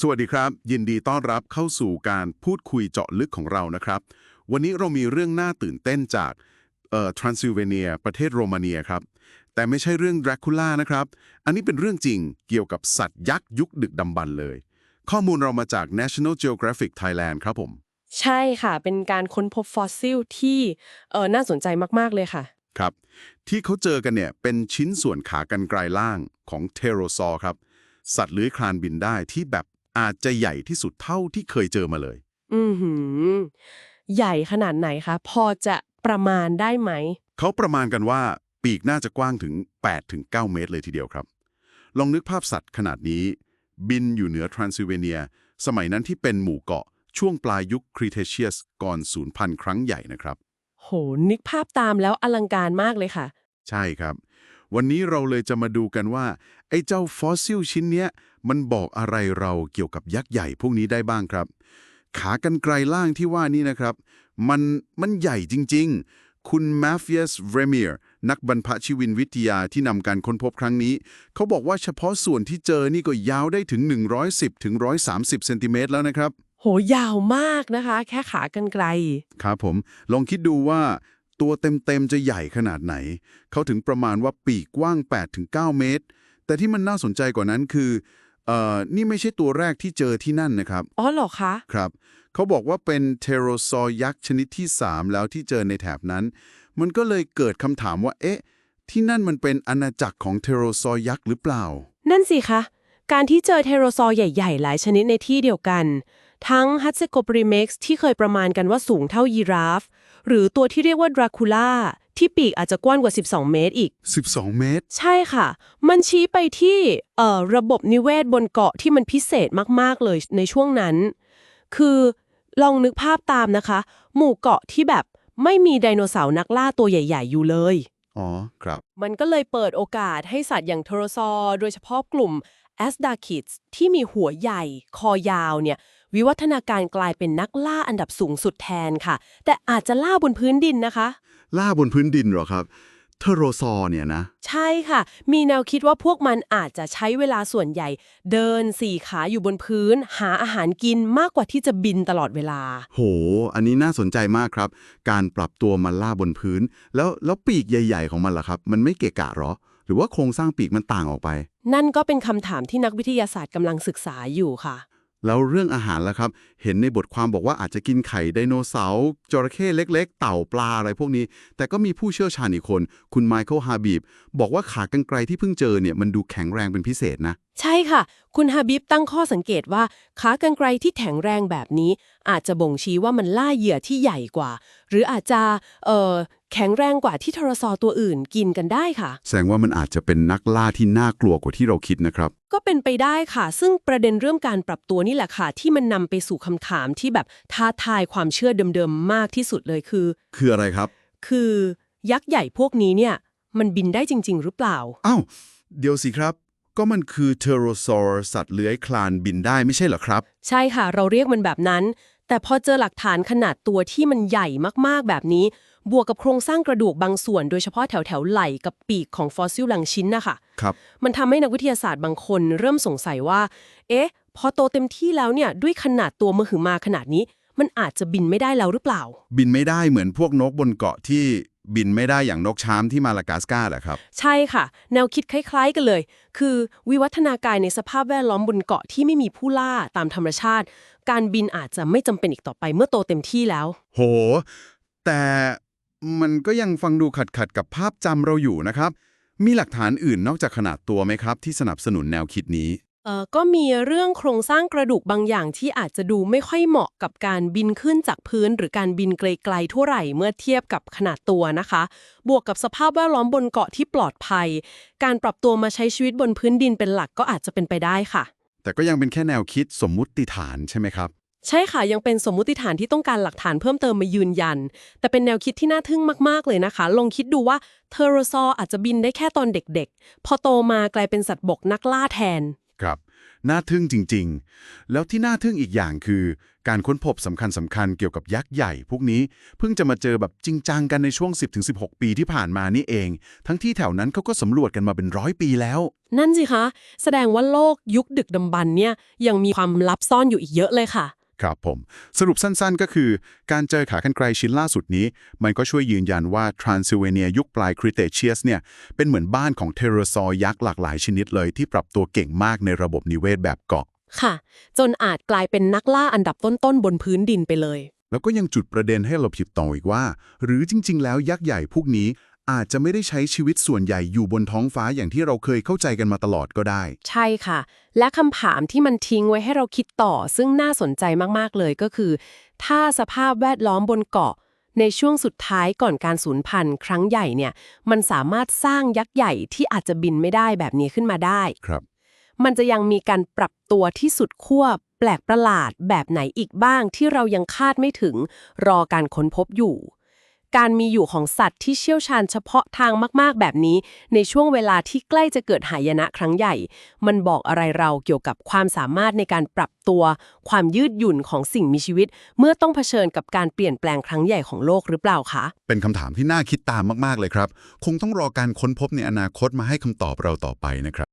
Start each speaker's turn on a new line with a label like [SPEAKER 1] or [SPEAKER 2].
[SPEAKER 1] สวัสดีครับ ยินดีต้อนรับเข้าสู่การพูดคุยเจาะลึกของเรานะครับ วันนี้เรามีเรื่องน่าตื่นเต้นจากเอ่อทรานซิลเวเนีย ประเทศโรมาเนียครับ แต่ไม่ใช่เรื่องดราคูล่านะครับ อันนี้เป็นเรื่องจริงเกี่ยวกับสัตว์ยักษ์ยุคดึกดำบรรพ์เลย ข้อมูลเรามาจาก National Geographic Thailand ครับผม
[SPEAKER 2] ใช่ค่ะ เป็นการค้นพบฟอสซิลที่เออน่าสนใจมาก ๆ เลยค่ะ
[SPEAKER 1] ครับ ที่เขาเจอกันเนี่ยเป็นชิ้นส่วนขากรรไกรล่างของเทโรซอร์ครับ สัตว์เลื้อยคลานบินได้ที่แบบ อาจจะใหญ่ที่สุดเท่าที่เคยเจอมาเลย
[SPEAKER 2] อือหือ ใหญ่ขนาดไหนคะ พอจะประมาณได้ไหม
[SPEAKER 1] เขาประมาณกันว่าปีกน่าจะกว้างถึง8-9เมตรเลยทีเดียวครับ ลองนึกภาพสัตว์ขนาดนี้ บินอยู่เหนือทรานซิลเวเนีย สมัยนั้นที่เป็นหมู่เกาะช่วงปลายยุคครีเทเชียสก่อนสูญพันธุ์ครั้งใหญ่นะครับ
[SPEAKER 2] โห นึกภาพตามแล้วอลังการมากเลยค่ะ
[SPEAKER 1] ใช่ครับ วันนี้เราเลยจะมาดูกันว่า ไอ้เจ้าฟอสซิลชิ้นเนี้ย มันบอกอะไรเราเกี่ยวกับยักษ์ใหญ่พวกนี้ได้บ้างครับ ขากรรไกรล่างที่ว่านี่นะครับ มันมันใหญ่จริง ๆ คุณมาฟิ u สเวเมียร์นักบรรพชีวินวิทยาที่นำการค้นพบครั้งนี้ เขาบอกว่าเฉพาะส่วนที่เจอนี่ก็ยาวได้ถึง 110ถึง130เซนติเมตรแล้วนะครับ
[SPEAKER 2] โหยาวมากนะคะ แค่ขากันไกล
[SPEAKER 1] ครับผม ลองคิดดูว่า ตัวเต็มๆจะใหญ่ขนาดไหน เขาถึงประมาณว่าปีกกว้าง 8-9 เมตร แต่ที่มันน่าสนใจกว่านั้นคือเอ่อนี่ไม่ใช่ตัวแรกที่เจอที่นั่นนะครับ
[SPEAKER 2] อ๋อเหรอคะ
[SPEAKER 1] ครับ เขาบอกว่าเป็นเทโรซอร์ยักษ์ชนิดที่ 3 แล้วที่เจอในแถบนั้น มันก็เลยเกิดคำถามว่า เอ๊ะ ที่นั่นมันเป็นอาณาจักรของเทโรซอร์ยักษ์หรือเปล่า
[SPEAKER 2] นั่นสิคะ การที่เจอเทโรซอร์ใหญ่ ๆ หลายชนิดในที่เดียวกัน ทั้งฮัตเซโกปริเม็กซ์ที่เคยประมาณกันว่าสูงเท่ายีราฟ หรือตัวที่เรียกว่าดราคูล่าที่ปีกอาจจะกว้างกว่า 12 เมตรอีก
[SPEAKER 1] 12 เมตร
[SPEAKER 2] ใช่ค่ะ มันชี้ไปที่เอ่อระบบนิเวศบนเกาะที่มันพิเศษมาก ๆ เลยในช่วงนั้น คือลองนึกภาพตามนะคะ หมู่เกาะที่แบบไม่มีไดโนเสาร์นักล่าตัวใหญ่ ๆ อยู่เลย
[SPEAKER 1] อ๋อ ครับ
[SPEAKER 2] มันก็เลยเปิดโอกาสให้สัตว์อย่างโทรซอร์โดยเฉพาะกลุ่มแอสดาคิดที่มีหัวใหญ่ คอยาวเนี่ย วิวัฒนาการกลายเป็นนักล่าอันดับสูงสุดแทนค่ะ แต่อาจจะล่าบนพื้นดินนะคะ
[SPEAKER 1] ล่าบนพื้นดินเหรอครับเทโรซอร์เนี่ยนะ
[SPEAKER 2] ใช่ค่ะ มีแนวคิดว่าพวกมันอาจจะใช้เวลาส่วนใหญ่ เดินสี่ขาอยู่บนพื้น หาอาหารกินมากกว่าที่จะบินตลอดเวลา
[SPEAKER 1] โห อันนี้น่าสนใจมากครับ การปรับตัวมันล่าบนพื้น แล้วแล้วปีกใหญ่ ๆ ของมันล่ะครับ มันไม่เกะกะหรอ หรือว่าโครงสร้างปีกมันต่างออกไป
[SPEAKER 2] นั่นก็เป็นคำถามที่นักวิทยาศาสตร์กำลังศึกษาอยู่ค่ะ
[SPEAKER 1] แล้วเรื่องอาหารล่ะครับ เห็นในบทความบอกว่าอาจจะกินไข่ไดโนเสาร์จระเข้เล็ก ๆ เต่าปลาอะไรพวกนี้ แต่ก็มีผู้เชี่ยวชาญอีกคน คุณไมเคิลฮาบีบบอกว่าขากรรไกรที่เพิ่งเจอเนี่ยมันดูแข็งแรงเป็นพิเศษนะ
[SPEAKER 2] ใช่ค่ะ คุณฮาบิบตั้งข้อสังเกตว่าขากรรไกรที่แข็งแรงแบบนี้ อาจจะบ่งชี้ว่ามันล่าเหยื่อที่ใหญ่กว่า หรืออาจจะเอ่อ แข็งแรงกว่าที่ทรซอตัวอื่นกินกันได้ค่ะ
[SPEAKER 1] แสดงว่ามันอาจจะเป็นนักล่าที่น่ากลัวกว่าที่เราคิดนะครับ
[SPEAKER 2] ก็เป็นไปได้ค่ะ ซึ่งประเด็นเรื่องการปรับตัวนี่แหละค่ะ ที่มันนำไปสู่คำถามที่แบบท้าทายความเชื่อเดิมๆมากที่สุดเลยคือ
[SPEAKER 1] คืออะไรครับ
[SPEAKER 2] คือยักษ์ใหญ่พวกนี้เนี่ย มันบินได้จริง ๆ หรือเปล่า
[SPEAKER 1] อ้าว เดี๋ยวสิครับ ก็มันคือเทโรซอร์สัตว์เลื้อยคลานบินได้ไม่ใช่เหรอครับ
[SPEAKER 2] ใช่ค่ะ เราเรียกมันแบบนั้น แต่พอเจอหลักฐานขนาดตัวที่มันใหญ่มากๆแบบนี้ บวกกับโครงสร้างกระดูกบางส่วน โดยเฉพาะแถวแถวๆไหล่กับปีกของฟอสซิลหลังชิ้นนะคะ
[SPEAKER 1] ครับ
[SPEAKER 2] มันทำให้นักวิทยาศาสตร์บางคนเริ่มสงสัยว่า เอ๊ะ พอโตเต็มที่แล้วเนี่ยด้วยขนาดตัวมหึมาขนาดนี้ มันอาจจะบินไม่ได้แล้วหรือเปล่า
[SPEAKER 1] บินไม่ได้เหมือนพวกนกบนเกาะที่บินไม่ได้อย่างนกช้ามที่มาลากัสการ์เหรอครับ
[SPEAKER 2] ใช่ค่ะ แนวคิดคล้ายๆกันเลย คือวิวัฒนาการในสภาพแวดล้อมบนเกาะที่ไม่มีผู้ล่าตามธรรมชาติ การบินอาจจะไม่จำเป็นอีกต่อไปเมื่อโตเต็มที่แล้ว
[SPEAKER 1] โห แต่ มันก็ยังฟังดูขัดขัดๆกับภาพจำเราอยู่นะครับ มีหลักฐานอื่นนอกจากขนาดตัวไหมครับ ที่สนับสนุนแนวคิดนี้
[SPEAKER 2] เอ่อก็มีเรื่องโครงสร้างกระดูกบางอย่างที่อาจจะดูไม่ค่อยเหมาะกับการบินขึ้นจากพื้น หรือการบินไกลๆเท่าไหร่เมื่อเทียบกับขนาดตัวนะคะ บวกกับสภาพแวดล้อมบนเกาะที่ปลอดภัย การปรับตัวมาใช้ชีวิตบนพื้นดินเป็นหลักก็อาจจะเป็นไปได้ค่ะ
[SPEAKER 1] แต่ก็ยังเป็นแค่แนวคิดสมมุติฐานใช่ไหมครับ
[SPEAKER 2] ใช่ค่ะ ยังเป็นสมมุติฐานที่ต้องการหลักฐานเพิ่มเติมมายืนยัน แต่เป็นแนวคิดที่น่าทึ่งมาก ๆ เลยนะคะ ลองคิดดูว่าเทอร์ซออาจจะบินได้แค่ตอนเด็กๆ พอโตมากลายเป็นสัตว์บกนักล่าแทน
[SPEAKER 1] ครับ น่าทึ่งจริง ๆ แล้วที่น่าทึ่งอีกอย่างคือ การค้นพบสำคัญสำคัญๆเกี่ยวกับยักษ์ใหญ่ พวกนี้เพิ่งจะมาเจอแบบจริงจังกันในช่วง 10-16 ปีที่ผ่านมานี่เอง ทั้งที่แถวนั้นเขาก็สำรวจกันมาเป็นร้อยปีแล้ว
[SPEAKER 2] นั่นสิคะ แสดงว่าโลกยุคดึกดำบรรพ์เนี่ยยังมีความลับซ่อนอยู่อีกเยอะเลยค่ะ
[SPEAKER 1] ครับผม สรุปสั้นๆ ก็คือ การเจอขากรรไกรชิ้นล่าสุดนี้ มันก็ช่วยยืนยันว่าทรานซิลเวเนียยุคปลายคริเตเชียสเนี่ย เป็นเหมือนบ้านของเทโรซอร์ยักษ์หลากหลายชนิดเลยที่ปรับตัวเก่งมากในระบบนิเวศแบบเกาะ
[SPEAKER 2] ค่ะ จนอาจกลายเป็นนักล่าอันดับต้นๆ บนพื้นดินไปเลย
[SPEAKER 1] แล้วก็ยังจุดประเด็นให้เราผิดต่ออีกว่า หรือจริง ๆ แล้วยักษ์ใหญ่พวกนี้ อาจจะไม่ได้ใช้ชีวิตส่วนใหญ่อยู่บนท้องฟ้าอย่างที่เราเคยเข้าใจกันมาตลอดก็ได้
[SPEAKER 2] ใช่ค่ะ และคำถามที่มันทิ้งไว้ให้เราคิดต่อ ซึ่งน่าสนใจมาก ๆ เลยก็คือ ถ้าสภาพแวดล้อมบนเกาะ ในช่วงสุดท้ายก่อนการสูญพันธุ์ครั้งใหญ่เนี่ย มันสามารถสร้างยักษ์ใหญ่ที่อาจจะบินไม่ได้แบบนี้ขึ้นมาได้
[SPEAKER 1] ครับ
[SPEAKER 2] มันจะยังมีการปรับตัวที่สุดขั้วแปลกประหลาดแบบไหนอีกบ้างที่เรายังคาดไม่ถึง รอการค้นพบอยู่ การมีอยู่ของสัตว์ที่เชี่ยวชาญเฉพาะทางมาก ๆ แบบนี้ ในช่วงเวลาที่ใกล้จะเกิดหายนะครั้งใหญ่ มันบอกอะไรเราเกี่ยวกับความสามารถในการปรับตัว ความยืดหยุ่นของสิ่งมีชีวิต เมื่อต้องเผชิญกับการเปลี่ยนแปลงครั้งใหญ่ของโลกหรือเปล่าคะ
[SPEAKER 1] เป็นคำถามที่น่าคิดตามมาก ๆ เลยครับ คงต้องรอการค้นพบในอนาคตมาให้คำตอบเราต่อไปนะครับ